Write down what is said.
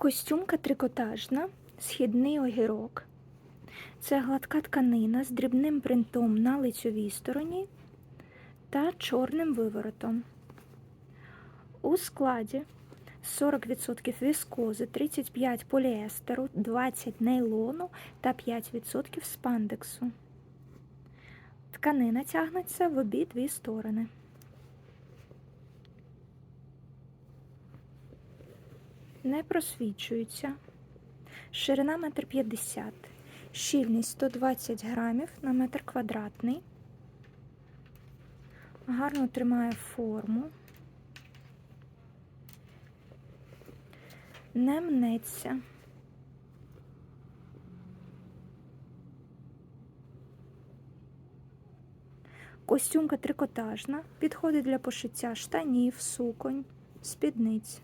Костюмка трикотажна, східний огірок. Це гладка тканина з дрібним принтом на лицьовій стороні та чорним виворотом. У складі 40% віскози, 35 поліестеру, 20 нейлону та 5% спандексу. Тканина тягнеться в обидві сторони. Не просвічується. Ширина 1,50 м. Щільність 120 грамів на метр квадратний. Гарно тримає форму. Не мнеться. Костюмка трикотажна, підходить для пошиття штанів, суконь, спідниць.